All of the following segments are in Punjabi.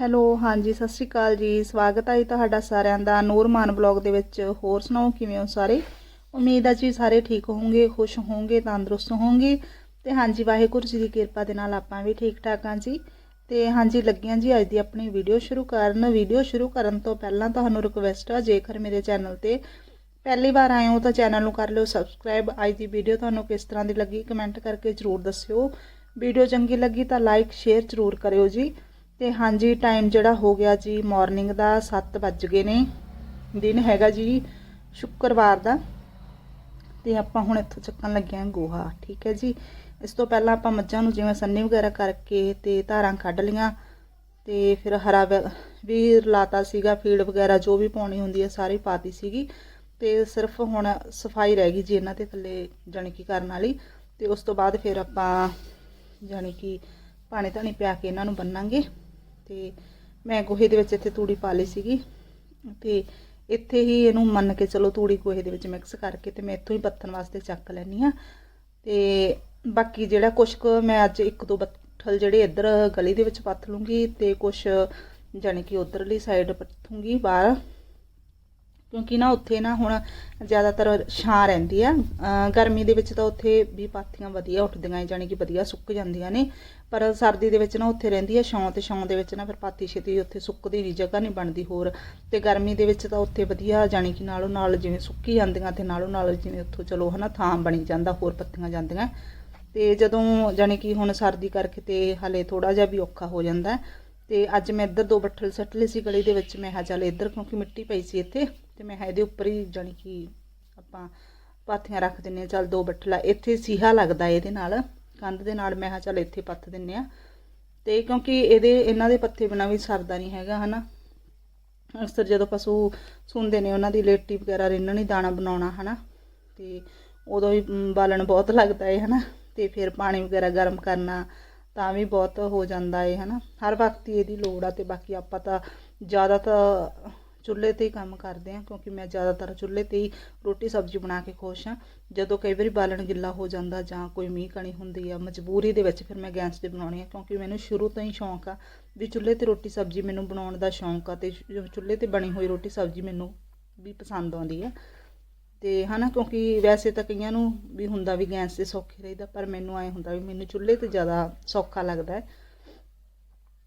ਹੈਲੋ, ਹਾਂਜੀ, ਸਤਿ ਸ਼੍ਰੀ ਅਕਾਲ ਜੀ। ਸਵਾਗਤ ਹੈ ਜੀ ਤੁਹਾਡਾ ਸਾਰਿਆਂ ਦਾ ਨੂਰਮਾਨ ਬਲੌਗ ਦੇ ਵਿੱਚ। ਹੋਰ ਸੁਣਾਓ, ਕਿਵੇਂ ਹੋ ਸਾਰੇ? ਉਮੀਦ ਹੈ ਜੀ ਸਾਰੇ ਠੀਕ ਹੋਵੋਗੇ, ਖੁਸ਼ ਹੋਵੋਗੇ, ਤੰਦਰੁਸਤ ਹੋਵੋਗੇ। ਤੇ ਹਾਂਜੀ, ਵਾਹਿਗੁਰੂ ਜੀ ਦੀ ਕਿਰਪਾ ਦੇ ਨਾਲ ਆਪਾਂ ਵੀ ਠੀਕ ਠਾਕ ਹਾਂ ਜੀ। ਤੇ ਹਾਂਜੀ, ਲੱਗੀਆਂ ਜੀ ਅੱਜ ਦੀ ਆਪਣੀ ਵੀਡੀਓ ਸ਼ੁਰੂ ਕਰਨ। ਵੀਡੀਓ ਸ਼ੁਰੂ ਕਰਨ ਤੋਂ ਪਹਿਲਾਂ ਤੁਹਾਨੂੰ ਰਿਕਵੈਸਟ ਆ, ਜੇਕਰ ਮੇਰੇ ਚੈਨਲ ਤੇ ਪਹਿਲੀ ਵਾਰ ਆਏ ਹੋ ਤਾਂ ਚੈਨਲ ਨੂੰ ਕਰ ਲਿਓ ਸਬਸਕ੍ਰਾਈਬ ਅੱਜ ਦੀ ਵੀਡੀਓ ਤੁਹਾਨੂੰ ਕਿਸ ਤਰ੍ਹਾਂ ਦੀ ਲੱਗੀ ਕਮੈਂਟ ਕਰਕੇ ਜਰੂਰ ਦੱਸਿਓ। ਵੀਡੀਓ ਚੰਗੀ ਲੱਗੀ ਤਾਂ ਲਾਈਕ ਸ਼ੇਅਰ ਜਰੂਰ ਕਰਿਓ ਜੀ। ਤੇ ਹਾਂਜੀ ਟਾਈਮ ਜਿਹੜਾ ਹੋ ਗਿਆ ਜੀ ਮਾਰਨਿੰਗ ਦਾ 7 ਵੱਜ ਗਏ ਨੇ। ਦਿਨ ਹੈਗਾ ਜੀ ਸ਼ੁੱਕਰਵਾਰ ਦਾ। ਤੇ ਆਪਾਂ ਹੁਣ ਇੱਥੋਂ ਚੱਕਣ ਲੱਗੇ ਆਂ ਗੋਹਾ, ਠੀਕ ਹੈ ਜੀ? ਇਸ ਤੋਂ ਪਹਿਲਾਂ ਆਪਾਂ ਮੱਝਾਂ ਨੂੰ ਜਿਵੇਂ ਸੰਨੀ ਵਗੈਰਾ ਕਰਕੇ ਤੇ ਧਾਰਾਂ ਕੱਢ ਲੀਆਂ ਤੇ ਫਿਰ ਹਰਾ ਵ- ਵੀ ਲਾਤਾ ਸੀਗਾ, ਫੀਡ ਵਗੈਰਾ ਜੋ ਵੀ ਪਾਉਣੀ ਹੁੰਦੀ ਹੈ, ਸਾਰੀ ਪਾਤੀ ਸੀਗੀ। ਤੇ ਸਿਰਫ ਹੁਣ ਸਫ਼ਾਈ ਰਹਿ ਗਈ ਜੀ ਇਹਨਾਂ ਦੇ ਥੱਲੇ, ਜਾਣੀ ਕਿ ਕਰਨ ਵਾਲੀ। ਤੇ ਉਸ ਤੋਂ ਬਾਅਦ ਫਿਰ ਆਪਾਂ, ਜਾਣੀ ਕਿ ਪਾਣੀ ਧਾਣੀ ਪਿਆ ਕੇ ਇਹਨਾਂ ਨੂੰ ਬੰਨਾਂਗੇ। ਤੇ ਮੈਂ ਗੋਹੇ ਦੇ ਵਿੱਚ ਇੱਥੇ ਤੂੜੀ ਪਾ ਲਈ ਸੀਗੀ ਤੇ ਇੱਥੇ ਹੀ ਇਹਨੂੰ ਮੰਨ ਕੇ ਚਲੋ ਤੂੜੀ ਗੋਹੇ ਦੇ ਵਿੱਚ ਮਿਕਸ ਕਰਕੇ ਤੇ ਮੈਂ ਇੱਥੋਂ ਹੀ ਪੱਥਣ ਵਾਸਤੇ ਚੱਕ ਲੈਣੀ ਆ ਤੇ ਬਾਕੀ ਜਿਹੜਾ ਕੁਛ ਕੁ ਮੈਂ ਅੱਜ ਇੱਕ ਦੋ ਬੱਠਲ ਜਿਹੜੇ ਇੱਧਰ ਗਲੀ ਦੇ ਵਿੱਚ ਪੱਥ ਲੂੰਗੀ ਤੇ ਕੁਛ ਜਾਣੀ ਕਿ ਉਧਰਲੀ ਸਾਈਡ ਪੱਥੂੰਗੀ ਬਾਹਰ। ਕਿਉਂਕਿ ਨਾ ਉੱਥੇ ਨਾ ਹੁਣ ਜ਼ਿਆਦਾਤਰ ਛਾਂ ਰਹਿੰਦੀ ਆ। ਗਰਮੀ ਦੇ ਵਿੱਚ ਤਾਂ ਉੱਥੇ ਵੀ ਪਾਥੀਆਂ ਵਧੀਆ ਉੱਠਦੀਆਂ ਜਾਨੀ ਕਿ ਵਧੀਆ ਸੁੱਕ ਜਾਂਦੀਆਂ ਨੇ। ਪਰ ਸਰਦੀ ਦੇ ਵਿੱਚ ਨਾ ਉੱਥੇ ਰਹਿੰਦੀ ਆ, ਛਾਂ ਤੇ ਛਾਂ ਦੇ ਵਿੱਚ ਨਾ ਫਿਰ ਪਾਥੀ ਛੇਤੀ ਉੱਥੇ ਸੁੱਕਦੀ ਨਹੀਂ, ਜਗ੍ਹਾ ਨਹੀਂ ਬਣਦੀ ਹੋਰ। ਤੇ ਗਰਮੀ ਦੇ ਵਿੱਚ ਤਾਂ ਉੱਥੇ ਵਧੀਆ ਜਾਨੀ ਕਿ ਨਾਲੋਂ ਨਾਲ ਜਿਵੇਂ ਸੁੱਕੀ ਜਾਂਦੀਆਂ ਤੇ ਨਾਲੋਂ ਨਾਲ ਜਿਵੇਂ ਉੱਥੋਂ ਚਲੋ ਹਨਾ, ਥਾਂ ਬਣੀ ਜਾਂਦਾ, ਹੋਰ ਪੱਤੀਆਂ ਜਾਂਦੀਆਂ। ਤੇ ਜਦੋਂ ਜਾਨੀ ਕਿ ਹੁਣ ਸਰਦੀ ਕਰਕੇ ਤੇ ਹਲੇ ਥੋੜਾ ਜਿਹਾ ਵੀ ਔਖਾ ਹੋ ਜਾਂਦਾ। ਤੇ ਅੱਜ ਮੈਂ ਇੱਧਰ ਦੋ ਬੱਠਲ ਸੱਟ ਲਏ ਸੀ ਗਲੀ ਦੇ ਵਿੱਚ। ਮੈਂ ਹਾਂ ਚੱਲ ਇੱਧਰ ਕਿਉਂਕਿ ਮਿੱਟੀ ਪਈ ਸੀ ਇੱਥੇ ਤੇ ਮੈਂ ਕਿਹਾ ਇਹਦੇ ਉੱਪਰ ਹੀ ਜਾਣੀ ਕਿ ਆਪਾਂ ਪਾਥੀਆਂ ਰੱਖ ਦਿੰਨੇ ਆ ਚੱਲ ਦੋ ਬੱਠਲਾ, ਇੱਥੇ ਸੀਹਾ ਲੱਗਦਾ ਇਹਦੇ ਨਾਲ, ਕੰਧ ਦੇ ਨਾਲ। ਮੈਂ ਹਾਂ ਚੱਲ ਇੱਥੇ ਪੱਥ ਦਿੰਨੇ ਆ ਤੇ ਕਿਉਂਕਿ ਇਹਦੇ, ਇਹਨਾਂ ਦੇ ਪੱਥੇ ਬਿਨਾਂ ਵੀ ਸਰਦਾ ਨਹੀਂ ਹੈਗਾ, ਹਨਾ? ਅਕਸਰ ਜਦੋਂ ਪਸ਼ੂ ਸੁੰਦੇ ਨੇ, ਉਹਨਾਂ ਦੀ ਲੇਟੀ ਵਗੈਰਾ ਰਿੰਨਣੀ ਦਾਣਾ ਬਣਾਉਣਾ, ਹਨਾ? ਤੇ ਉਦੋਂ ਵੀ ਬਾਲਣ ਬਹੁਤ ਲੱਗਦਾ ਹੈ ਹਨਾ? ਤੇ ਫਿਰ ਪਾਣੀ ਵਗੈਰਾ ਗਰਮ ਕਰਨਾ ਤਾਂ ਵੀ ਬਹੁਤ ਹੋ ਜਾਂਦਾ ਹੈ ਹਨਾ। ਹਰ ਵਕਤ ਹੀ ਇਹਦੀ ਲੋੜ ਆ ਤੇ ਬਾਕੀ ਆਪਾਂ ਤਾਂ ਜ਼ਿਆਦਾ ਤਾਂ ਚੁੱਲ੍ਹੇ ਤੇ ਹੀ ਕੰਮ ਕਰਦੇ ਆ ਕਿਉਂਕਿ ਮੈਂ ਜ਼ਿਆਦਾਤਰ ਚੁੱਲ੍ਹੇ ਤੇ ਹੀ ਰੋਟੀ ਸਬਜ਼ੀ ਬਣਾ ਕੇ ਖੁਸ਼ ਆ ਜਦੋਂ ਕਈ ਵਾਰੀ ਬਾਲਣ ਗਿੱਲਾ ਹੋ ਜਾਂਦਾ ਜਾਂ ਕੋਈ ਮੀਂਹ ਕਣੀ ਹੁੰਦੀ ਆ, ਮਜਬੂਰੀ ਦੇ ਵਿੱਚ ਫਿਰ ਮੈਂ ਗੈਸ ਤੇ ਬਣਾਉਣੀ ਆ, ਕਿਉਂਕਿ ਮੈਨੂੰ ਸ਼ੁਰੂ ਤੋਂ ਹੀ ਸ਼ੌਂਕ ਆ ਵੀ ਚੁੱਲ੍ਹੇ ਤੇ ਰੋਟੀ ਸਬਜ਼ੀ ਮੈਨੂੰ ਬਣਾਉਣ ਦਾ ਸ਼ੌਂਕ ਆ ਤੇ ਚੁੱਲ੍ਹੇ ਤੇ ਬਣੀ ਹੋਈ ਰੋਟੀ ਸਬਜ਼ੀ ਮੈਨੂੰ ਵੀ ਪਸੰਦ ਆਉਂਦੀ ਆ। ਤੇ ਹਨਾ, ਕਿਉਂਕਿ ਵੈਸੇ ਤਾਂ ਕਈਆਂ ਨੂੰ ਵੀ ਹੁੰਦਾ ਵੀ ਗੈਸ ਤੇ ਸੌਖੇ ਰਹੀਦਾ, ਪਰ ਮੈਨੂੰ ਐ ਹੁੰਦਾ ਵੀ ਮੈਨੂੰ ਚੁੱਲ੍ਹੇ ਤੇ ਜ਼ਿਆਦਾ ਸੌਖਾ ਲੱਗਦਾ ਹੈ।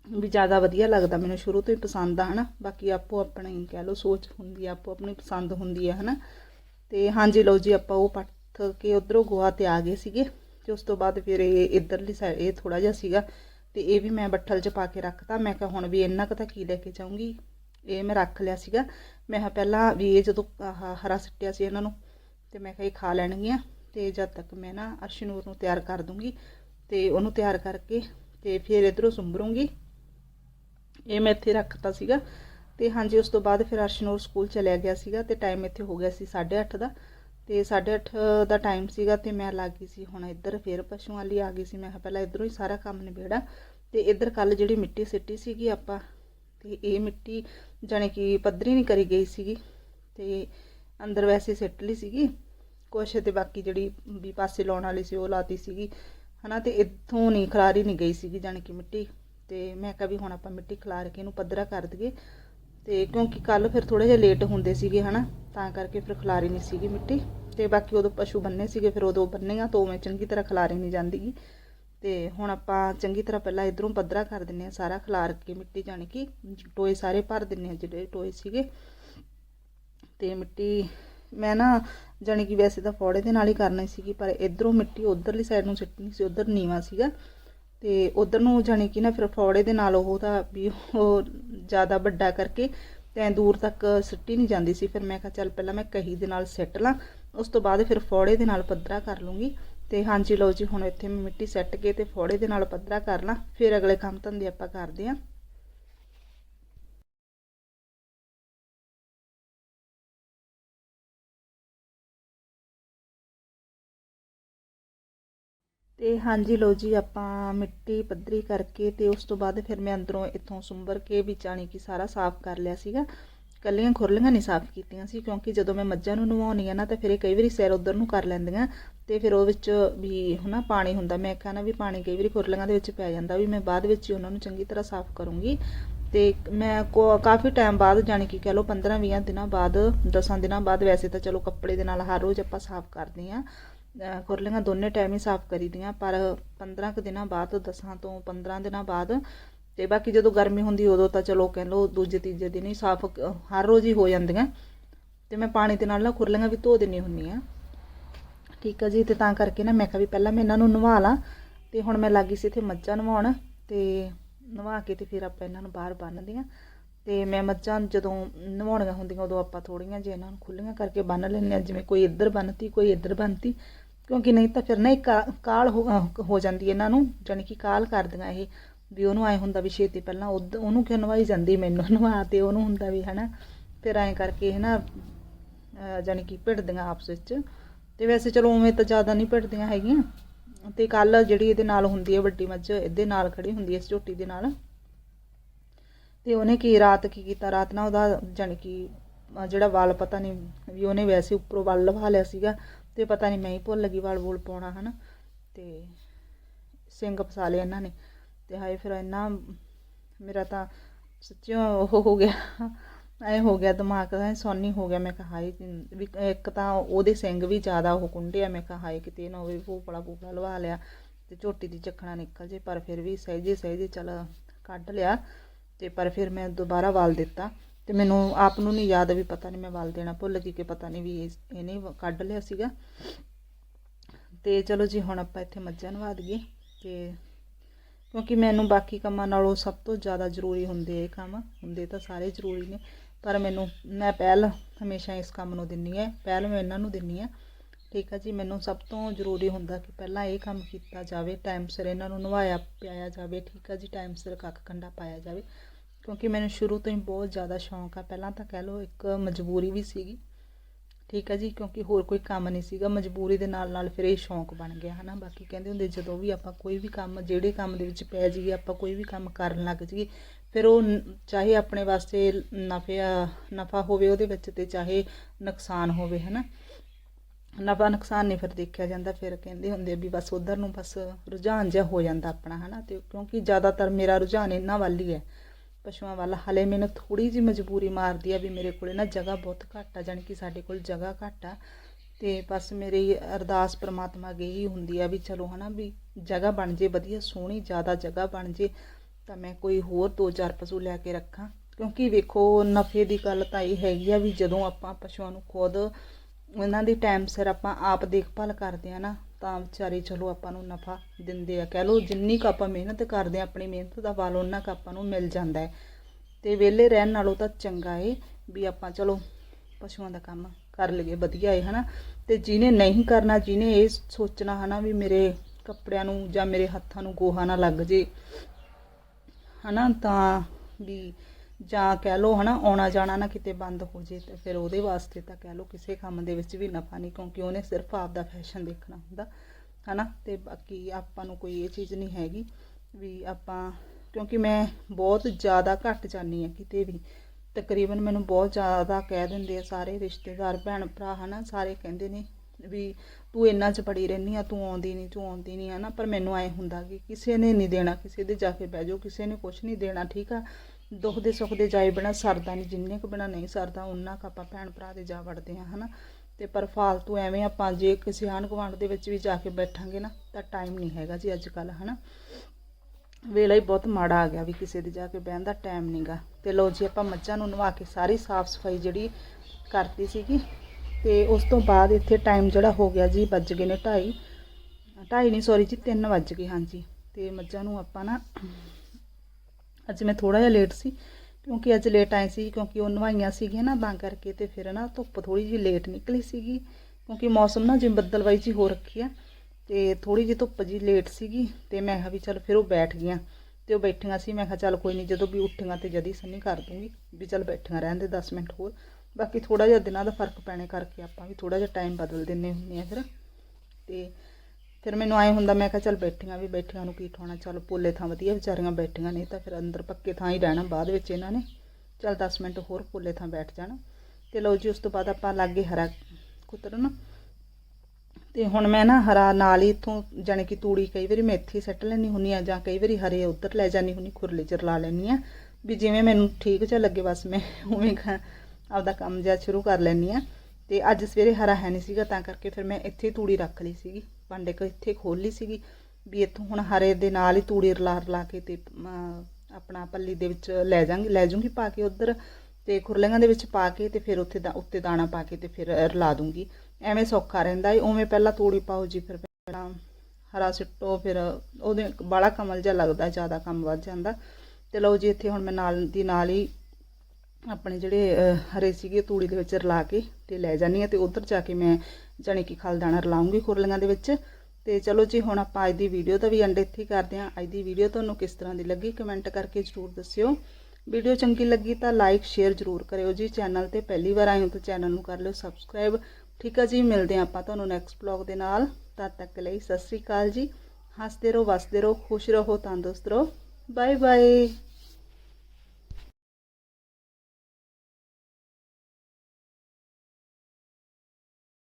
ਵੀ ਜ਼ਿਆਦਾ ਵਧੀਆ ਲੱਗਦਾ ਮੈਨੂੰ ਸ਼ੁਰੂ ਤੋਂ ਹੀ ਪਸੰਦ ਆ, ਹਨਾ। ਬਾਕੀ ਆਪੋ ਆਪਣੀ ਕਹਿ ਲਓ, ਸੋਚ ਹੁੰਦੀ ਆ, ਆਪੋ ਆਪਣੀ ਪਸੰਦ ਹੁੰਦੀ ਆ, ਹਨਾ। ਤੇ ਹਾਂਜੀ ਲਓ ਜੀ, ਆਪਾਂ ਉਹ ਪੱਥ ਕੇ ਉਧਰੋਂ ਗੋਹਾ ਤੇ ਆ ਗਏ ਸੀਗੇ ਤੇ ਉਸ ਤੋਂ ਬਾਅਦ ਫਿਰ ਇਹ ਇਧਰਲੀ ਸਾਈਡ ਇਹ ਥੋੜਾ ਜਿਹਾ ਸੀਗਾ ਤੇ ਇਹ ਵੀ ਮੈਂ ਬੱਠਲ 'ਚ ਪਾ ਕੇ ਰੱਖਤਾ। ਮੈਂ ਕਿਹਾ ਹੁਣ ਵੀ ਇੰਨਾ ਕੁ ਤਾਂ ਕੀ ਲੈ ਕੇ ਜਾਊਂਗੀ? ਇਹ ਮੈਂ ਰੱਖ ਲਿਆ ਸੀਗਾ। ਮੈਂ ਕਿਹਾ ਪਹਿਲਾਂ ਵੀ ਇਹ ਜਦੋਂ ਆਹ ਹਰਾ ਸਿੱਟਿਆ ਸੀ ਇਹਨਾਂ ਨੂੰ, ਤੇ ਮੈਂ ਕਿਹਾ ਇਹ ਖਾ ਲੈਣਗੀਆਂ, ਤੇ ਜਦ ਤੱਕ ਮੈਂ ਨਾ ਅਰਸ਼ਨੂਰ ਨੂੰ ਤਿਆਰ ਕਰ ਦੂੰਗੀ, ਤੇ ਉਹਨੂੰ ਤਿਆਰ ਕਰਕੇ ਤੇ ਫਿਰ ਇਧਰੋਂ ਸੁੰਬਰੂੰਗੀ। ਇਹ ਮੈਂ ਇੱਥੇ ਰੱਖਤਾ ਸੀਗਾ, ਤੇ ਹਾਂਜੀ, ਉਸ ਤੋਂ ਬਾਅਦ ਫਿਰ ਅਰਸ਼ਨੂਰ ਸਕੂਲ ਚਲਿਆ ਗਿਆ ਸੀਗਾ, ਤੇ ਟਾਈਮ ਇੱਥੇ ਹੋ ਗਿਆ ਸੀ 8:30 ਦਾ। ਤੇ 8:30 ਦਾ ਟਾਈਮ ਸੀਗਾ ਤੇ ਮੈਂ ਲੱਗ ਗਈ ਸੀ ਹੁਣ ਇੱਧਰ, ਫਿਰ ਪਸ਼ੂਆਂ ਲਈ ਆ ਗਈ ਸੀ। ਮੈਂ ਕਿਹਾ ਪਹਿਲਾਂ ਇਧਰੋਂ ਹੀ ਸਾਰਾ ਕੰਮ ਨਿਬੇੜਾ, ਤੇ ਇੱਧਰ ਕੱਲ ਜਿਹੜੀ ਮਿੱਟੀ ਸਿੱਟੀ ਸੀਗੀ ਆਪਾਂ ਤੇ ਇਹ ਮਿੱਟੀ ਜਾਣੀ ਕਿ ਪੱਧਰੀ ਨਹੀਂ ਕਰੀ ਗਈ ਸੀਗੀ ਤੇ ਅੰਦਰ ਵੈਸੇ ਸਿੱਟ ਲਈ ਸੀਗੀ, ਕੁਛ ਤੇ ਬਾਕੀ ਜਿਹੜੀ ਵੀ ਪਾਸੇ ਲਾਉਣ ਵਾਲੀ ਸੀ ਉਹ ਲਾਤੀ ਸੀਗੀ, ਹਨਾ, ਤੇ ਇੱਥੋਂ ਨਹੀਂ ਖਲਾਰੀ ਨਹੀਂ ਗਈ ਸੀਗੀ ਜਾਣੀ ਕਿ ਮਿੱਟੀ, ਤੇ ਮੈਂ ਕਿਹਾ ਵੀ ਹੁਣ ਆਪਾਂ ਮਿੱਟੀ ਖਲਾਰ ਕੇ ਇਹਨੂੰ ਪੱਧਰਾ ਕਰ ਦਈਏ, ਤੇ ਕਿਉਂਕਿ ਕੱਲ ਫਿਰ ਥੋੜਾ ਜਿਹਾ ਲੇਟ ਹੁੰਦੇ ਸੀਗੇ, ਹਨਾ, ਤਾਂ ਕਰਕੇ ਫਿਰ ਖਲਾਰੀ ਨਹੀਂ ਸੀਗੀ ਮਿੱਟੀ, ਤੇ ਬਾਕੀ ਉਦੋਂ ਪਸ਼ੂ ਬੰਨੇ ਸੀਗੇ, ਫਿਰ ਉਦੋਂ ਬੰਨੇਗਾ ਤਾਂ ਮੈਂ ਚੰਗੀ ਤਰ੍ਹਾਂ ਖਿਲਾਰੀ ਨਹੀਂ ਜਾਂਦੀਗੀ ਤੇ ਹੁਣ ਆਪਾਂ ਚੰਗੀ ਤਰ੍ਹਾਂ ਪਹਿਲਾਂ ਇਧਰੋਂ ਪੱਧਰਾ ਕਰ ਦਿੰਨੇ ਆ ਸਾਰਾ ਖਿਲਾਰ ਕੇ ਮਿੱਟੀ ਜਾਣੀ ਕਿ ਟੋਏ ਸਾਰੇ ਭਰ ਦਿੰਨੇ ਆ ਜਿਹੜੇ ਟੋਏ ਸੀਗੇ। ਤੇ ਮਿੱਟੀ, ਮੈਂ ਨਾ ਜਾਣੀ ਕਿ ਵੈਸੇ ਤਾਂ ਫੋੜੇ ਦੇ ਨਾਲ ਹੀ ਕਰਨੀ ਸੀਗੀ, ਪਰ ਇਧਰੋਂ ਮਿੱਟੀ ਉਧਰਲੀ ਸਾਈਡ ਨੂੰ ਸਿੱਟਣੀ ਸੀ, ਉਧਰ ਨੀਵਾ ਸੀਗਾ। ਤੇ ਉਧਰ ਨੂੰ ਜਾਣੀ ਕਿ ਨਾ ਫਿਰ ਫੋੜੇ ਦੇ ਨਾਲ ਉਹ ਤਾਂ ਵੀ ਉਹ ਜ਼ਿਆਦਾ ਵੱਡਾ ਕਰਕੇ ਤੇ ਦੂਰ ਤੱਕ ਸਿੱਟੀ ਨਹੀਂ ਜਾਂਦੀ ਸੀ। ਫਿਰ ਮੈਂ ਕਿਹਾ ਚੱਲ ਪਹਿਲਾਂ ਮੈਂ ਕਹੀ ਦੇ ਨਾਲ ਸਿੱਟ ਲਾਂ, ਉਸ ਤੋਂ ਬਾਅਦ ਫਿਰ ਫੋੜੇ ਦੇ ਨਾਲ ਪੱਧਰਾ ਕਰ ਲੂੰਗੀ। ਤੇ ਹਾਂਜੀ ਲਓ ਜੀ, ਹੁਣ ਇੱਥੇ ਮੈਂ ਮਿੱਟੀ ਸੱਟ ਕੇ ਤੇ ਫੋੜੇ ਦੇ ਨਾਲ ਪੱਧਰਾ ਕਰ ਲਾਂ। ਫਿਰ ਅਗਲੇ ਕੰਮ ਧੰਦੇ ਆਪਾਂ ਕਰਦੇ ਆਂ। ਤੇ ਹਾਂਜੀ ਲਓ ਜੀ, ਆਪਾਂ ਮਿੱਟੀ ਪੱਧਰੀ ਕਰਕੇ ਤੇ ਉਸ ਤੋਂ ਬਾਅਦ ਫਿਰ ਮੈਂ ਅੰਦਰੋਂ ਇੱਥੋਂ ਸੁੰਬਰ ਕੇ ਵੀ ਜਾਣੀ ਕਿ ਸਾਰਾ ਸਾਫ਼ ਕਰ ਲਿਆ ਸੀਗਾ। ਕੱਲੀਆਂ ਖੁਰਲੀਆਂ ਨਹੀਂ ਸਾਫ਼ ਕੀਤੀਆਂ ਸੀ, ਕਿਉਂਕਿ ਜਦੋਂ ਮੈਂ ਮੱਝਾਂ ਨੂੰ ਨਵਾਉਣੀ ਆ ਨਾ, ਤਾਂ ਫਿਰ ਇਹ ਕਈ ਵਾਰੀ ਸਿਰ ਉਧਰ ਨੂੰ ਕਰ ਲੈਂਦੀਆਂ ਤੇ ਫਿਰ ਉਹ ਵਿੱਚ ਵੀ ਹਨਾ ਪਾਣੀ ਹੁੰਦਾ। ਮੈਂ ਕਿਹਾ ਨਾ ਵੀ ਪਾਣੀ ਕਈ ਵਾਰੀ ਖੁਰਲੀਆਂ ਦੇ ਵਿੱਚ ਪੈ ਜਾਂਦਾ ਵੀ ਮੈਂ ਬਾਅਦ ਵਿੱਚ ਹੀ ਉਹਨਾਂ ਨੂੰ ਚੰਗੀ ਤਰ੍ਹਾਂ ਸਾਫ਼ ਕਰੂੰਗੀ। ਤੇ ਮੈਂ ਕੋ- ਕਾਫੀ ਟਾਈਮ ਬਾਅਦ ਜਾਣੀ ਕਿ ਕਹ ਲਓ 15 20 ਦਿਨਾਂ ਬਾਅਦ 10 ਦਿਨਾਂ ਬਾਅਦ ਵੈਸੇ ਤਾਂ ਚਲੋ ਕੱਪੜੇ ਦੇ ਨਾਲ ਹਰ ਰੋਜ਼ ਆਪਾਂ ਸਾਫ਼ ਕਰਦੇ ਆ ਖੁਰਲੀਆਂ ਦੋਨੇ ਟਾਈਮ ਹੀ ਸਾਫ਼ ਕਰੀਦੀਆਂ, ਪਰ 15 ਕੁ ਦਿਨਾਂ ਬਾਅਦ 10 ਤੋਂ 15 ਦਿਨਾਂ ਬਾਅਦ ਤੇ ਬਾਕੀ ਜਦੋਂ ਗਰਮੀ ਹੁੰਦੀ ਉਦੋਂ ਤਾਂ ਚਲੋ ਕਹਿ ਲਓ ਦੂਜੇ, ਤੀਜੇ ਦਿਨ ਹੀ ਸਾਫ਼, ਹਰ ਰੋਜ਼ ਹੀ ਹੋ ਜਾਂਦੀਆਂ। ਤੇ ਮੈਂ ਪਾਣੀ ਦੇ ਨਾਲ ਨਾ ਕੁਰਲੀਆਂ ਵੀ ਧੋ ਦਿੰਨੀ ਹੁੰਨੀ ਆ ਠੀਕ ਆ ਜੀ, ਤੇ ਤਾਂ ਕਰਕੇ ਨਾ ਮੈਂ ਕਿਹਾ ਵੀ ਪਹਿਲਾਂ ਮੈਂ ਇਹਨਾਂ ਨੂੰ ਨਵਾ ਲਾਂ, ਤੇ ਹੁਣ ਮੈਂ ਲੱਗੀ ਸੀ ਇੱਥੇ ਮੱਝਾਂ ਨਵਾਉਣ, ਤੇ ਨਵਾ ਕੇ ਤੇ ਫਿਰ ਆਪਾਂ ਇਹਨਾਂ ਨੂੰ ਬਾਹਰ ਬੰਨ੍ਹਦੇ ਆ ਤੇ ਮੈਂ ਮੱਝਾਂ ਜਦੋਂ ਨਵਾਉਣੀਆਂ ਹੁੰਦੀਆਂ, ਉਦੋਂ ਆਪਾਂ ਥੋੜੀਆਂ ਜਿਹੀਆਂ ਇਹਨਾਂ ਨੂੰ ਖੁੱਲੀਆਂ ਕਰਕੇ ਬੰਨ ਲੈਂਦੇ ਆ ਜਿਵੇਂ ਕੋਈ ਇੱਧਰ ਬੰਨਤੀ ਕੋਈ ਇੱਧਰ ਬੰਨਤੀ ਕਿਉਂਕਿ ਨਹੀਂ ਤਾਂ ਫਿਰ ਨਾ ਇਹ ਕਾ- ਕਾਲ ਹੋ, ਅਹ ਹੋ ਜਾਂਦੀ ਇਹਨਾਂ ਨੂੰ, ਜਾਣੀ ਕਿ ਕਾਲ ਕਰਦੀਆਂ ਇਹ। ਵੀ ਉਹਨੂੰ ਐ ਹੁੰਦਾ ਵੀ ਛੇਤੀ ਪਹਿਲਾਂ ਉਹਨੂੰ ਕਿਉਂ ਨਵਾਈ ਜਾਂਦੀ ਮੈਨੂੰ ਨਵਾ ਤੇ ਉਹਨੂੰ ਹੁੰਦਾ ਵੀ ਹਨਾ, ਫਿਰ ਐਂ ਕਰਕੇ ਇਹ ਨਾ ਜਾਣੀ ਕਿ ਭਿੜਦੀਆਂ ਆਪਸ ਵਿੱਚ। ਤੇ ਵੈਸੇ ਚਲੋ ਉਵੇਂ ਤਾਂ ਜ਼ਿਆਦਾ ਨਹੀਂ ਭਿੜਦੀਆਂ ਹੈਗੀਆਂ। ਤੇ ਕੱਲ ਜਿਹੜੀ ਇਹਦੇ ਨਾਲ ਹੁੰਦੀ ਹੈ ਵੱਡੀ ਮੱਝ, ਇਹਦੇ ਨਾਲ ਖੜੀ ਹੁੰਦੀ ਹੈ ਇਸ ਝੋਟੀ ਦੇ ਨਾਲ। ਤੇ ਉਹਨੇ ਕੀ ਰਾਤ ਕੀ ਕੀਤਾ? ਰਾਤ ਨਾ ਉਹਦਾ ਜਾਣੀ ਕਿ ਜਿਹੜਾ ਵਾਲ ਪਤਾ ਨਹੀਂ ਵੀ ਉਹਨੇ ਵੈਸੇ ਉੱਪਰੋਂ ਵਾਲ ਲਵਾ ਲਿਆ ਸੀਗਾ। ਤੇ ਪਤਾ ਨਹੀਂ ਮੈਂ ਹੀ ਭੁੱਲ ਗਈ ਵਾਲ ਵੂਲ ਪਾਉਣਾ ਹਨਾ। ਤੇ ਸਿੰਘ ਫਸਾ ਲਿਆ ਇਹਨਾਂ ਨੇ। ਤੇ ਹਾਏ ਫਿਰ ਇੰਨਾ ਮੇਰਾ ਤਾਂ ਸੱਚਿਓ ਉਹ ਹੋ ਗਿਆ, ਐ ਹੋ ਗਿਆ ਦਿਮਾਗ ਐ ਸੋਨੀ ਹੋ ਗਿਆ। ਮੈਂ ਕਿਹਾ ਹਾਏ, ਵੀ ਇੱਕ ਤਾਂ ਉਹਦੇ ਸਿੰਘ ਵੀ ਜ਼ਿਆਦਾ ਉਹ ਕੁੰਡੇ ਆ, ਮੈਂ ਕਿਹਾ ਹਾਏ ਕਿਤੇ ਇਹ ਨਾ ਹੋਵੇ ਭੋਪੜਾ ਭੂਪੜਾ ਲਵਾ ਲਿਆ ਤੇ ਝੋਟੀ ਦੀ ਚੱਖਣਾ ਨਿਕਲ ਜੇ, ਪਰ ਫਿਰ ਵੀ ਸਹਿਜੇ ਸਹਿਜੇ ਚਲ ਕੱਢ ਲਿਆ ਤੇ ਪਰ ਫਿਰ ਮੈਂ ਦੁਬਾਰਾ ਵਾਲ ਦਿੱਤਾ ਤੇ ਮੈਨੂੰ ਆਪ ਨੂੰ ਨਹੀਂ ਯਾਦ ਵੀ ਪਤਾ ਨਹੀਂ ਮੈਂ ਵਾਲ ਦੇਣਾ ਭੁੱਲ ਗਈ ਕਿ ਪਤਾ ਨਹੀਂ ਵੀ ਇਹ- ਇਹਨੇ ਹੀ ਕੱਢ ਲਿਆ ਸੀਗਾ। ਤੇ ਚਲੋ ਜੀ ਹੁਣ ਆਪਾਂ ਇੱਥੇ ਮੱਝਾਂ ਨਵਾ ਦਈਏ ਤੇ ਕਿਉਂਕਿ ਮੈਨੂੰ ਬਾਕੀ ਕੰਮਾਂ ਨਾਲੋਂ ਸਭ ਤੋਂ ਜ਼ਿਆਦਾ ਜ਼ਰੂਰੀ ਹੁੰਦੇ ਇਹ ਕੰਮ, ਹੁੰਦੇ ਤਾਂ ਸਾਰੇ ਜ਼ਰੂਰੀ ਨੇ, ਪਰ ਮੈਨੂੰ, ਮੈਂ ਪਹਿਲ ਹਮੇਸ਼ਾ ਇਸ ਕੰਮ ਨੂੰ ਦਿੰਨੀ ਹੈ ਪਹਿਲ ਮੈਂ ਇਹਨਾਂ ਨੂੰ ਦਿੰਨੀ ਆ, ਠੀਕ ਆ ਜੀ, ਮੈਨੂੰ ਸਭ ਤੋਂ ਜ਼ਰੂਰੀ ਹੁੰਦਾ ਕਿ ਪਹਿਲਾਂ ਇਹ ਕੰਮ ਕੀਤਾ ਜਾਵੇ ਟਾਈਮ ਸਿਰ ਇਹਨਾਂ ਨੂੰ ਨਵਾਇਆ ਪਿਆਇਆ ਜਾਵੇ, ਠੀਕ ਆ ਜੀ ਟਾਈਮ ਸਿਰ ਕੱਖ ਕੰਡਾ ਪਾਇਆ ਜਾਵੇ, ਕਿਉਂਕਿ ਮੈਨੂੰ ਸ਼ੁਰੂ ਤੋਂ ਹੀ ਬਹੁਤ ਜ਼ਿਆਦਾ ਸ਼ੌਂਕ ਆ, ਪਹਿਲਾਂ ਤਾਂ ਕਹਿ ਲਓ ਇੱਕ ਮਜਬੂਰੀ ਵੀ ਸੀਗੀ ਠੀਕ ਹੈ ਜੀ, ਕਿਉਂਕਿ ਹੋਰ ਕੋਈ ਕੰਮ ਨਹੀਂ ਸੀਗਾ, ਮਜਬੂਰੀ ਦੇ ਨਾਲ ਨਾਲ ਫਿਰ ਇਹ ਸ਼ੌਂਕ ਬਣ ਗਿਆ, ਹਨਾ? ਬਾਕੀ ਕਹਿੰਦੇ ਹੁੰਦੇ ਜਦੋਂ ਵੀ ਆਪਾਂ ਕੋਈ ਵੀ ਕੰਮ, ਜਿਹੜੇ ਕੰਮ ਦੇ ਵਿੱਚ ਪੈ ਜਾਈਏ, ਆਪਾਂ ਕੋਈ ਵੀ ਕੰਮ ਕਰਨ ਲੱਗ ਜਾਈਏ, ਫਿਰ ਉਹ ਚਾਹੇ ਆਪਣੇ ਵਾਸਤੇ ਨਫਾ ਨਫਾ ਹੋਵੇ ਉਹਦੇ ਵਿੱਚ ਤੇ ਚਾਹੇ ਨੁਕਸਾਨ ਹੋਵੇ, ਹਨਾ? ਨਫਾ ਨੁਕਸਾਨ ਨਹੀਂ ਫਿਰ ਦੇਖਿਆ ਜਾਂਦਾ, ਫਿਰ ਕਹਿੰਦੇ ਹੁੰਦੇ ਵੀ ਬਸ ਉਧਰ ਨੂੰ ਬਸ ਰੁਝਾਨ ਜਿਹਾ ਹੋ ਜਾਂਦਾ ਆਪਣਾ, ਹਨਾ? ਤੇ ਕਿਉਂਕਿ ਜ਼ਿਆਦਾਤਰ ਮੇਰਾ ਰੁਝਾਨ ਇਹਨਾਂ ਵੱਲ ਹੀ ਹੈ ਪਸ਼ੂਆਂ ਵੱਲ, ਹਲੇ ਮੈਨੂੰ ਥੋੜੀ ਜਿਹੀ ਮਜਬੂਰੀ ਮਾਰਦੀ ਆ ਵੀ ਮੇਰੇ ਕੋਲੇ ਨਾ ਜਗ੍ਹਾ ਬਹੁਤ ਘੱਟ ਆ, ਜਾਣੀ ਕਿ ਸਾਡੇ ਕੋਲ ਜਗ੍ਹਾ ਘੱਟ ਆ। ਤੇ ਬਸ ਮੇਰੀ ਅਰਦਾਸ ਪ੍ਰਮਾਤਮਾ ਅੱਗੇ ਹੀ ਹੁੰਦੀ ਆ ਵੀ ਚਲੋ ਹਨਾ ਵੀ ਜਗ੍ਹਾ ਬਣ ਜੇ, ਵਧੀਆ ਸੋਹਣੀ ਜ਼ਿਆਦਾ ਜਗ੍ਹਾ ਬਣ ਜੇ, ਤਾਂ ਮੈਂ ਕੋਈ ਹੋਰ ਦੋ ਚਾਰ ਪਸ਼ੂ ਲੈ ਕੇ ਰੱਖਾਂ। ਕਿਉਂਕਿ ਵੇਖੋ, ਨਫੇ ਦੀ ਗੱਲ ਤਾਂ ਇਹ ਹੈਗੀ ਆ ਵੀ ਜਦੋਂ ਆਪਾਂ ਪਸ਼ੂਆਂ ਨੂੰ ਖੁਦ ਉਹਨਾਂ ਦੀ ਟਾਈਮ ਸਿਰ ਆਪਾਂ ਆਪ ਦੇਖਭਾਲ ਕਰਦੇ ਆ ਨਾ ਤਾਂ ਵਿਚਾਰੇ ਚਲੋ ਆਪਾਂ ਨੂੰ ਨਫਾ ਦਿੰਦੇ ਆ। ਕਹਿ ਲਓ ਜਿੰਨੀ ਕੁ ਆਪਾਂ ਮਿਹਨਤ ਕਰਦੇ ਆ, ਆਪਣੀ ਮਿਹਨਤ ਦਾ ਫਲ ਉਹਨਾਂ ਕੁ ਆਪਾਂ ਨੂੰ ਮਿਲ ਜਾਂਦਾ ਹੈ। ਤੇ ਵਿਹਲੇ ਰਹਿਣ ਨਾਲੋਂ ਤਾਂ ਚੰਗਾ ਏ ਵੀ ਆਪਾਂ ਚਲੋ ਪਸ਼ੂਆਂ ਦਾ ਕੰਮ ਕਰ ਲਈਏ, ਵਧੀਆ ਏ, ਹਨਾ। ਤੇ ਜਿਹਨੇ ਨਹੀਂ ਕਰਨਾ, ਜਿਹਨੇ ਇਹ ਸੋਚਣਾ ਹਨਾ ਵੀ ਮੇਰੇ ਕੱਪੜਿਆਂ ਨੂੰ ਜਾਂ ਮੇਰੇ ਹੱਥਾਂ ਨੂੰ ਗੋਹਾ ਨਾ ਲੱਗ ਜੇ, ਹਨਾ, ਤਾਂ ਵੀ ਜਾਂ ਕਹਿ ਲਓ ਹਨਾ, ਆਉਣਾ ਜਾਣਾ ਨਾ ਕਿਤੇ ਬੰਦ ਹੋ ਜੇ, ਤੇ ਫਿਰ ਉਹਦੇ ਵਾਸਤੇ ਤਾਂ ਕਹਿ ਲਓ ਕਿਸੇ ਕੰਮ ਦੇ ਵਿੱਚ ਵੀ ਨਫਾ ਨਹੀਂ ਕਿਉਂਕਿ ਉਹਨੇ ਸਿਰਫ ਆਪ ਦਾ ਫੈਸ਼ਨ ਦੇਖਣਾ ਹੁੰਦਾ, ਹਨਾ। ਤੇ ਬਾਕੀ ਆਪਾਂ ਨੂੰ ਕੋਈ ਇਹ ਚੀਜ਼ ਨਹੀਂ ਹੈਗੀ ਵੀ ਆਪਾਂ, ਕਿਉਂਕਿ ਮੈਂ ਬਹੁਤ ਜ਼ਿਆਦਾ ਘੱਟ ਜਾਂਦੀ ਆ ਕਿਤੇ ਵੀ। ਤਕਰੀਬਨ ਮੈਨੂੰ ਬਹੁਤ ਜ਼ਿਆਦਾ ਕਹਿ ਦਿੰਦੇ ਆ ਸਾਰੇ ਰਿਸ਼ਤੇਦਾਰ, ਭੈਣ ਭਰਾ, ਹਨਾ, ਸਾਰੇ ਕਹਿੰਦੇ ਨੇ ਵੀ ਤੂੰ ਇੰਨਾ ਚ ਪੜੀ ਰਹਿੰਦੀ ਆ, ਤੂੰ ਆਉਂਦੀ ਨਹੀਂ ਤੂੰ ਆਉਂਦੀ ਨਹੀਂ ਹਨਾ। ਪਰ ਮੈਨੂੰ ਐ ਹੁੰਦਾ ਕਿ ਕਿਸੇ ਨੇ ਨਹੀਂ ਦੇਣਾ, ਕਿਸੇ ਦੇ ਜਾ ਕੇ ਬਹਿ ਜਾਓ, ਕਿਸੇ ਨੇ ਕੁਝ ਨਹੀਂ ਦੇਣਾ, ਠੀਕ ਆ। ਦੁੱਖ ਦੇ ਸੁੱਖ ਦੇ ਜਾਏ ਬਿਨਾ ਸਰਦਾ ਨਹੀਂ, ਜਿੰਨੇ ਕੁ ਬਿਨਾ ਨਹੀਂ ਸਰਦਾ ਉਹਨਾਂ ਕੁ ਆਪਾਂ ਭੈਣ ਭਰਾ ਦੇ ਜਾ ਵੜਦੇ ਆ ਹਨਾ। ਤੇ ਪਰ ਫਾਲਤੂ ਐਵੇਂ ਆਪਾਂ ਜੇ ਕਿਸੇ ਆਂਢ ਗੁਆਂਢ ਦੇ ਵਿੱਚ ਵੀ ਜਾ ਕੇ ਬੈਠਾਂਗੇ ਨਾ, ਤਾਂ ਟਾਈਮ ਨਹੀਂ ਹੈਗਾ ਜੀ ਅੱਜ ਕੱਲ ਹਨਾ। ਵੇਲਾ ਹੀ ਬਹੁਤ ਮਾੜਾ ਆ ਗਿਆ ਵੀ ਕਿਸੇ ਦੇ ਜਾ ਕੇ ਬਹਿਣ ਦਾ ਟਾਈਮ ਨਹੀਂਗਾ ਤੇ ਲੋ ਜੀ, ਆਪਾਂ ਮੱਝਾਂ ਨੂੰ ਨਵਾ ਕੇ ਸਾਰੀ ਸਾਫ਼ ਸਫ਼ਾਈ ਜਿਹੜੀ ਕਰਤੀ ਸੀਗੀ, ਤੇ ਉਸ ਤੋਂ ਬਾਅਦ ਇੱਥੇ ਟਾਈਮ ਜਿਹੜਾ ਹੋ ਗਿਆ ਜੀ ਵੱਜ ਗਏ ਨੇ 2:30 2:30 ਨਹੀਂ ਸੌਰੀ ਜੀ 3 ਵੱਜ ਗਏ, ਹਾਂਜੀ। ਤੇ ਮੱਝਾਂ ਨੂੰ ਆਪਾਂ ਨਾ ਅੱਜ ਮੈਂ ਥੋੜਾ ਜਿਹਾ ਲੇਟ ਸੀ, ਕਿਉਂਕਿ ਅੱਜ ਲੇਟ ਆਏ ਸੀ, ਕਿਉਂਕਿ ਉਹ ਨਵਾਈਆਂ ਸੀਗੀਆਂ ਨਾ, ਤਾਂ ਕਰਕੇ ਤੇ ਫਿਰ ਨਾ ਧੁੱਪ ਥੋੜੀ ਜਿਹੀ ਲੇਟ ਨਿਕਲੀ ਸੀਗੀ, ਕਿਉਂਕਿ ਮੌਸਮ ਨਾ ਜਿਵੇਂ ਬੱਦਲਵਾਈ ਜੀ ਹੋ ਰੱਖੀ ਆ, ਤੇ ਥੋੜੀ ਜਿਹੀ ਧੁੱਪ ਜੀ ਲੇਟ ਸੀਗੀ, ਤੇ ਮੈਂ ਕਿਹਾ ਵੀ ਚਲ ਫਿਰ ਉਹ ਬੈਠ ਗਈਆਂ, ਤੇ ਉਹ ਬੈਠੀਆਂ ਸੀ, ਮੈਂ ਕਿਹਾ ਚੱਲ ਕੋਈ ਨਹੀਂ ਜਦੋਂ ਵੀ ਉੱਠੀਆਂ ਤੇ ਜਦੀ ਸੰਨੀ ਕਰ ਦੂੰਗੀ ਵੀ ਚੱਲ ਬੈਠੀਆਂ ਰਹਿਣ ਦੇ 10 ਮਿੰਟ ਹੋਰ, ਬਾਕੀ ਥੋੜਾ ਜਿਹਾ ਦਿਨਾਂ ਦਾ ਫ਼ਰਕ ਪੈਣੇ ਕਰਕੇ ਆਪਾਂ ਵੀ ਥੋੜਾ ਜਿਹਾ ਟਾਈਮ ਬਦਲ ਦਿੰਨੇ ਹੁੰਦੇ ਆ ਫਿਰ, ਤੇ ਫਿਰ ਮੈਨੂੰ ਆਏ ਹੁੰਦਾ, ਮੈਂ ਕਿਹਾ ਚੱਲ ਬੈਠੀਆਂ ਵੀ, ਬੈਠੀਆਂ ਨੂੰ ਕੀ ਠਾਉਣਾ, ਚੱਲ ਪੋਲੇ ਥਾਂ ਵਧੀਆ ਵਿਚਾਰੀਆਂ ਬੈਠੀਆਂ ਨੇ, ਤਾਂ ਫਿਰ ਅੰਦਰ ਪੱਕੇ ਥਾਂ ਹੀ ਰਹਿਣਾ ਬਾਅਦ ਵਿੱਚ ਇਹਨਾਂ ਨੇ। ਚੱਲ 10 ਮਿੰਟ ਹੋਰ ਪੋਲੇ ਥਾਂ ਬੈਠ ਜਾਣਾ। ਤੇ ਲਓ ਜੀ, ਉਸ ਤੋਂ ਬਾਅਦ ਆਪਾਂ ਲਾਗੇ ਹਰਾ ਕੁਤਰਨ ਤੇ ਹੁਣ ਮੈਂ ਨਾ ਹਰਾ ਨਾਲ ਹੀ ਇਥੋਂ ਜਾਣੀ ਕਿ ਤੂੜੀ ਕਈ ਵਾਰੀ ਮੈਂ ਇੱਥੇ ਹੀ ਸੱਟ ਲੈਣੀ ਹੁੰਨੀ ਆ, ਜਾਂ ਕਈ ਵਾਰੀ ਹਰੇ ਉੱਧਰ ਲੈ ਜਾਣੀ ਹੁੰਨੀ ਖੁਰਲੇ ਚ ਲਾ ਲੈਣੀ ਆ। ਵੀ ਜਿਵੇਂ ਮੈਨੂੰ ਠੀਕ ਜਿਹਾ ਲੱਗੇ, ਬਸ ਮੈਂ ਉਵੇਂ ਆਪਦਾ ਕੰਮ ਜਿਹਾ ਸ਼ੁਰੂ ਕਰ ਲੈਂਦੀ ਆ। ਤੇ ਅੱਜ ਸਵੇਰੇ ਹਰਾ ਹੈ ਨਹੀਂ ਸੀਗਾ, ਤਾਂ ਕਰਕੇ ਫਿਰ ਮੈਂ ਇੱਥੇ ਹੀ ਤੂੜੀ ਰੱਖ ਲਈ ਸੀਗੀ। ਭਾਂਡੇ ਕੋ ਇੱਥੇ ਖੋਲ ਸੀਗੀ ਵੀ ਇੱਥੋਂ ਹੁਣ ਹਰੇ ਦੇ ਨਾਲ ਹੀ ਤੂੜੀ ਰਲਾ ਰਲਾ ਕੇ ਤੇ ਆਪਣਾ ਪੱਲੀ ਦੇ ਵਿੱਚ ਲੈ ਜਾਾਂਗੀ, ਲੈ ਜੂੰਗੀ ਪਾ ਕੇ ਉਧਰ ਤੇ ਖੁਰਲੀਆਂ ਦੇ ਵਿੱਚ ਪਾ ਕੇ ਤੇ ਫਿਰ ਉੱਥੇ ਦਾ, ਉੱਤੇ ਦਾਣਾ ਪਾ ਕੇ ਤੇ ਫਿਰ ਰਲਾ ਦੂੰਗੀ। ਐਵੇਂ ਸੌਖਾ ਰਹਿੰਦਾ ਏ, ਉਵੇਂ ਪਹਿਲਾਂ ਤੂੜੀ ਪਾਓ ਜੀ, ਫਿਰ ਪਹਿਲਾਂ ਹਰਾ ਸਿੱਟੋ, ਫਿਰ ਉਹਦੇ ਬਾਲਾ ਕਮਲ ਜਿਹਾ ਲੱਗਦਾ, ਜ਼ਿਆਦਾ ਕੰਮ ਵੱਧ ਜਾਂਦਾ। ਤੇ ਲਓ ਜੀ, ਇੱਥੇ ਹੁਣ ਮੈਂ ਨਾਲ ਦੀ ਨਾਲ ਹੀ ਆਪਣੇ ਜਿਹੜੇ ਹਰੇ ਸੀਗੇ ਤੂੜੀ ਦੇ ਵਿੱਚ ਰਲਾ ਕੇ ਤੇ ਲੈ ਜਾਨੀ ਆ ਤੇ ਉਧਰ ਜਾ ਕੇ ਮੈਂ ਜਾਣੀ ਕਿ ਖਲ ਦਾਣਾ ਰਲਾਉਂਗੀ ਖੁਰਲੀਆਂ ਦੇ ਵਿੱਚ। ਤੇ ਚਲੋ ਜੀ, ਹੁਣ ਆਪਾਂ ਅੱਜ ਦੀ ਵੀਡੀਓ ਦਾ ਵੀ ਐਂਡ ਇੱਥੇ ਹੀ ਕਰਦੇ ਹਾਂ। ਅੱਜ ਦੀ ਵੀਡੀਓ ਤੁਹਾਨੂੰ ਕਿਸ ਤਰ੍ਹਾਂ ਦੀ ਲੱਗੀ ਕਮੈਂਟ ਕਰਕੇ ਜ਼ਰੂਰ ਦੱਸਿਓ। ਵੀਡੀਓ ਚੰਗੀ ਲੱਗੀ ਤਾਂ ਲਾਈਕ ਸ਼ੇਅਰ ਜ਼ਰੂਰ ਕਰਿਓ ਜੀ। ਚੈਨਲ ਤੇ ਪਹਿਲੀ ਵਾਰ ਆਏ ਹੋ ਤਾਂ ਚੈਨਲ ਨੂੰ ਕਰ ਲਿਓ ਸਬਸਕ੍ਰਾਈਬ ਠੀਕ ਆ ਜੀ, ਮਿਲਦੇ ਹਾਂ ਆਪਾਂ ਤੁਹਾਨੂੰ ਨੈਕਸਟ ਬਲੌਗ ਦੇ ਨਾਲ। ਤਦ ਤੱਕ ਲਈ ਸਤਿ ਸ੍ਰੀ ਅਕਾਲ ਜੀ। ਹੱਸਦੇ ਰਹੋ, ਵਸਦੇ ਰਹੋ, ਖੁਸ਼ ਰਹੋ, ਤੰਦਰੁਸਤ ਰਹੋ। Bye bye